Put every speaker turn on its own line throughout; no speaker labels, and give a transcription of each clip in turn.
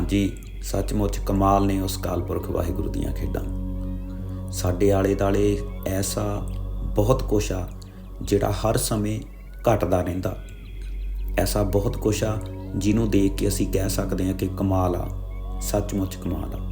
ਹਾਂਜੀ, ਸੱਚਮੁੱਚ ਕਮਾਲ ਨੇ ਉਸ ਕਾਲਪੁਰਖ ਵਾਹਿਗੁਰੂ ਦੀਆਂ ਖੇਡਾਂ। ਸਾਡੇ ਆਲੇ ਦਾਲੇ ਐਸਾ ਬਹੁਤ ਕੁਛ ਆ ਜਿਹੜਾ ਹਰ ਸਮੇਂ ਘਟਦਾ ਰਹਿੰਦਾ। ਐਸਾ ਬਹੁਤ ਕੁਛ ਆ ਜਿਹਨੂੰ ਦੇਖ ਕੇ ਅਸੀਂ ਕਹਿ ਸਕਦੇ ਹਾਂ ਕਿ ਕਮਾਲ ਆ, ਸੱਚਮੁੱਚ ਕਮਾਲ ਆ।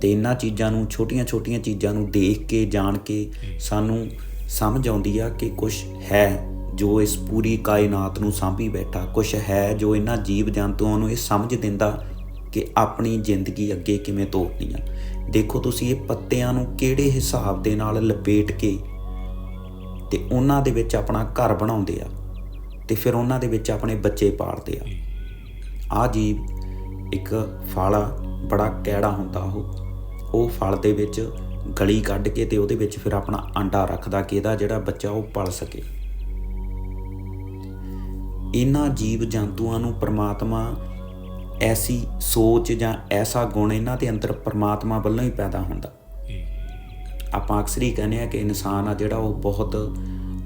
ਤੇ ਇਹਨਾਂ ਚੀਜ਼ਾਂ ਨੂੰ, ਛੋਟੀਆਂ-ਛੋਟੀਆਂ ਚੀਜ਼ਾਂ ਨੂੰ ਦੇਖ ਕੇ, ਜਾਣ ਕੇ ਸਾਨੂੰ ਸਮਝ ਆਉਂਦੀ ਆ ਕਿ ਕੁਝ ਹੈ। ਜੋ ਇਸ ਪੂਰੀ ਕਾਇਨਾਤ ਨੂੰ ਸਾਂਭੀ ਬੈਠਾ ਕੁਝ ਹੈ ਜੋ ਇਹਨਾਂ ਜੀਵ ਜੰਤੂਆਂ ਨੂੰ ਇਹ ਸਮਝ ਦਿੰਦਾ ਕਿ ਆਪਣੀ ਜ਼ਿੰਦਗੀ ਅੱਗੇ ਕਿਵੇਂ ਤੋਰਨੀ ਆ। ਦੇਖੋ ਤੁਸੀਂ ਇਹ ਪੱਤਿਆਂ ਨੂੰ ਕਿਹੜੇ ਹਿਸਾਬ ਦੇ ਨਾਲ ਲਪੇਟ ਕੇ ਤੇ ਉਹਨਾਂ ਦੇ ਵਿੱਚ ਆਪਣਾ ਘਰ ਬਣਾਉਂਦੇ ਆ ਤੇ ਫਿਰ ਉਹਨਾਂ ਦੇ ਵਿੱਚ ਆਪਣੇ ਬੱਚੇ ਪਾਲਦੇ ਆ। ਆ ਜੀਵ ਇੱਕ ਫਲ ਆ ਬੜਾ ਕੈੜਾ ਹੁੰਦਾ ਉਹ। ਉਹ ਫਲ ਦੇ ਵਿੱਚ ਗਲੀ ਕੱਢ ਕੇ ਤੇ ਉਹਦੇ ਵਿੱਚ ਫਿਰ ਆਪਣਾ ਆਂਡਾ ਰੱਖਦਾ ਕਿ ਇਹਦਾ ਜਿਹੜਾ ਬੱਚਾ ਉਹ ਪਲ ਸਕੇ। ਇਹਨਾਂ ਜੀਵ ਜੰਤੂਆਂ ਨੂੰ ਪ੍ਰਮਾਤਮਾ ਐਸੀ ਸੋਚ ਜਾਂ ਐਸਾ ਗੁਣ ਇਹਨਾਂ ਦੇ ਅੰਦਰ ਪ੍ਰਮਾਤਮਾ ਵੱਲੋਂ ਹੀ ਪੈਦਾ ਹੁੰਦਾ। ਆਪਾਂ ਅਕਸਰ ਹੀ ਕਹਿੰਦੇ ਆ ਕਿ ਇਨਸਾਨ ਆ ਜਿਹੜਾ ਉਹ ਬਹੁਤ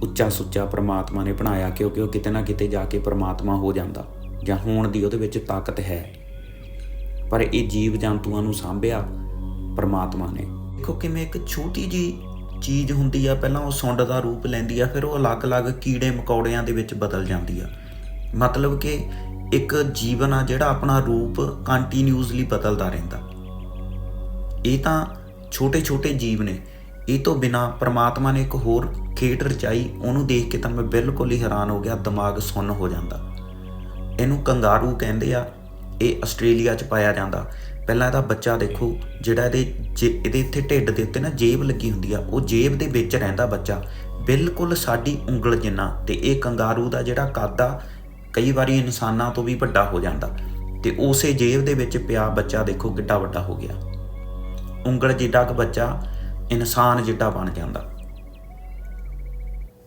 ਉੱਚਾ ਸੁੱਚਾ ਪ੍ਰਮਾਤਮਾ ਨੇ ਬਣਾਇਆ ਕਿਉਂਕਿ ਉਹ ਕਿਤੇ ਨਾ ਕਿਤੇ ਜਾ ਕੇ ਪ੍ਰਮਾਤਮਾ ਹੋ ਜਾਂਦਾ ਜਾਂ ਹੋਣ ਦੀ ਉਹਦੇ ਵਿੱਚ ਤਾਕਤ ਹੈ। ਪਰ ਇਹ ਜੀਵ ਜੰਤੂਆਂ ਨੂੰ ਸਾਂਭਿਆ ਪ੍ਰਮਾਤਮਾ ਨੇ। ਦੇਖੋ ਕਿਵੇਂ ਇੱਕ ਛੋਟੀ ਜੀ ਚੀਜ਼ ਹੁੰਦੀ ਆ, ਪਹਿਲਾਂ ਉਹ ਸੁੰਡ ਦਾ ਰੂਪ ਲੈਂਦੀ ਆ, ਫਿਰ ਉਹ ਅਲੱਗ-ਅਲੱਗ ਕੀੜੇ ਮਕੌੜਿਆਂ ਦੇ ਵਿੱਚ ਬਦਲ ਜਾਂਦੀ ਆ। ਮਤਲਬ ਕਿ ਇੱਕ ਜੀਵਨ ਆ ਜਿਹੜਾ ਆਪਣਾ ਰੂਪ ਕੰਟੀਨਿਊਸਲੀ ਬਦਲਦਾ ਰਹਿੰਦਾ। ਇਹ ਤਾਂ ਛੋਟੇ-ਛੋਟੇ ਜੀਵ ਨੇ। ਇਹ ਤੋਂ ਬਿਨਾ ਪ੍ਰਮਾਤਮਾ ਨੇ ਇੱਕ ਹੋਰ ਖੇਡ ਰਚਾਈ, ਉਹਨੂੰ ਦੇਖ ਕੇ ਤਾਂ ਮੈਂ ਬਿਲਕੁਲ ਹੀ ਹੈਰਾਨ ਹੋ ਗਿਆ, ਦਿਮਾਗ ਸੁੰਨ ਹੋ ਜਾਂਦਾ। ਇਹਨੂੰ ਕੰਗਾਰੂ ਕਹਿੰਦੇ ਆ, ਇਹ ਆਸਟ੍ਰੇਲੀਆ 'ਚ ਪਾਇਆ ਜਾਂਦਾ। ਪਹਿਲਾਂ ਇਹਦਾ ਬੱਚਾ ਦੇਖੋ, ਜਿਹੜਾ ਇਹਦੇ ਜੇ- ਇਹਦੇ ਇੱਥੇ ਢਿੱਡ ਦੇ ਉੱਤੇ ਨਾ ਜੇਬ ਲੱਗੀ ਹੁੰਦੀ ਆ, ਉਹ ਜੇਬ ਦੇ ਵਿੱਚ ਰਹਿੰਦਾ ਬੱਚਾ। ਬਿਲਕੁਲ ਸਾਡੀ ਉਂਗਲ ਜਿੰਨਾ, ਤੇ ਇਹ ਕੰਗਾਰੂ ਦਾ ਜਿਹੜਾ ਕੱਦ ਆ ਕਈ ਵਾਰੀ ਇਨਸਾਨਾਂ ਤੋਂ ਵੀ ਵੱਡਾ ਹੋ ਜਾਂਦਾ। ਤੇ ਉਸੇ ਜੇਬ ਦੇ ਵਿੱਚ ਪਿਆ ਬੱਚਾ ਦੇਖੋ ਕਿੱਡਾ ਵੱਡਾ ਹੋ ਗਿਆ। ਉਂਗਲ ਜਿੱਡਾ ਕੁ ਬੱਚਾ ਇਨਸਾਨ ਜਿੱਡਾ ਬਣ ਜਾਂਦਾ।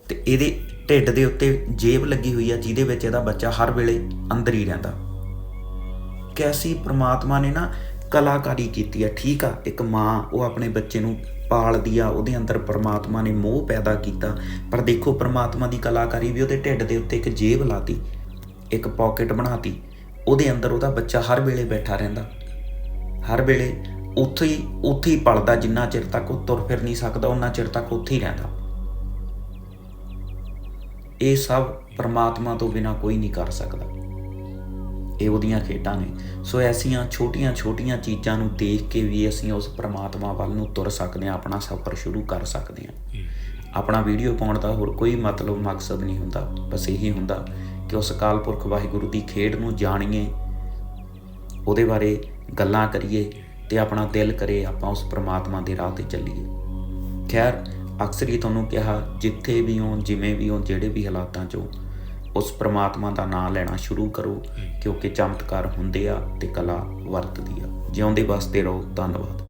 ਤੇ ਇਹਦੇ ਢਿੱਡ ਦੇ ਉੱਤੇ ਜੇਬ ਲੱਗੀ ਹੋਈ ਆ, ਜਿਹਦੇ ਵਿੱਚ ਇਹਦਾ ਬੱਚਾ ਹਰ ਵੇਲੇ ਅੰਦਰ ਹੀ ਰਹਿੰਦਾ। ਕੈਸੀ ਪ੍ਰਮਾਤਮਾ ਨੇ ਨਾ ਕਲਾਕਾਰੀ ਕੀਤੀ ਆ, ਠੀਕ ਆ, ਇੱਕ ਮਾਂ ਉਹ ਆਪਣੇ ਬੱਚੇ ਨੂੰ ਪਾਲਦੀ ਆ, ਉਹਦੇ ਅੰਦਰ ਪਰਮਾਤਮਾ ਨੇ ਮੋਹ ਪੈਦਾ ਕੀਤਾ। ਪਰ ਦੇਖੋ ਪਰਮਾਤਮਾ ਦੀ ਕਲਾਕਾਰੀ ਵੀ ਉਹਦੇ ਢਿੱਡ ਦੇ ਉੱਤੇ ਇੱਕ ਜੇਬ ਲਾਤੀ। ਇੱਕ ਪਾਕਟ ਬਣਾਤੀ ਉਹਦੇ ਅੰਦਰ ਉਹਦਾ ਬੱਚਾ ਹਰ ਵੇਲੇ ਬੈਠਾ ਰਹਿੰਦਾ। ਹਰ ਵੇਲੇ ਉੱਥੇ ਹੀ ਉੱਥੇ ਹੀ ਪਲਦਾ ਜਿੰਨਾ ਚਿਰ ਤੱਕ ਉਹ ਤੁਰ ਫਿਰ ਨਹੀਂ ਸਕਦਾ ਉਹਨਾਂ ਚਿਰ ਤੱਕ ਉੱਥੇ ਹੀ ਰਹਿੰਦਾ। ਇਹ ਸਭ ਪ੍ਰਮਾਤਮਾ ਤੋਂ ਬਿਨਾ ਕੋਈ ਨਹੀਂ ਕਰ ਸਕਦਾ। ਇਹ ਉਹਦੀਆਂ ਖੇਡਾਂ ਨੇ। ਸੋ ਐਸੀਆਂ ਛੋਟੀਆਂ-ਛੋਟੀਆਂ ਚੀਜ਼ਾਂ ਨੂੰ ਦੇਖ ਕੇ ਵੀ ਅਸੀਂ ਉਸ ਪ੍ਰਮਾਤਮਾ ਵੱਲ ਨੂੰ ਤੁਰ ਸਕਦੇ ਹਾਂ ਆਪਣਾ ਸਫ਼ਰ ਸ਼ੁਰੂ ਕਰ ਸਕਦੇ ਹਾਂ। ਆਪਣਾ ਵੀਡੀਓ ਪਾਉਣ ਦਾ ਹੋਰ ਕੋਈ ਮਤਲਬ ਮਕਸਦ ਨਹੀਂ ਹੁੰਦਾ। ਬਸ ਇਹੀ ਹੁੰਦਾ ਕਿ ਉਸ ਅਕਾਲ ਪੁਰਖ ਵਾਹਿਗੁਰੂ ਦੀ ਖੇਡ ਨੂੰ ਜਾਣੀਏ ਉਹਦੇ ਬਾਰੇ ਗੱਲਾਂ ਕਰੀਏ ਤੇ ਆਪਣਾ ਦਿਲ ਕਰੇ ਆਪਾਂ ਉਸ ਪ੍ਰਮਾਤਮਾ ਦੇ ਰਾਹ ਤੇ ਚੱਲੀਏ। ਖੈਰ ਅਕਸਰ ਹੀ ਤੁਹਾਨੂੰ ਕਿਹਾ ਜਿੱਥੇ ਵੀ ਹੋ ਜਿਵੇਂ ਵੀ ਹੋ ਜਿਹੜੇ ਵੀ ਹਾਲਾਤਾਂ 'ਚ ਹੋ ਉਸ ਪ੍ਰਮਾਤਮਾ ਦਾ ਨਾਮ ਲੈਣਾ ਸ਼ੁਰੂ ਕਰੋ ਕਿਉਂਕਿ ਚਮਤਕਾਰ ਹੁੰਦੇ ਆ ਤੇ ਕਲਾ ਵਰਤਦੀ ਆ। ਜਿਉਂਦੇ ਵਸਦੇ ਰਹੋ। ਧੰਨਵਾਦ।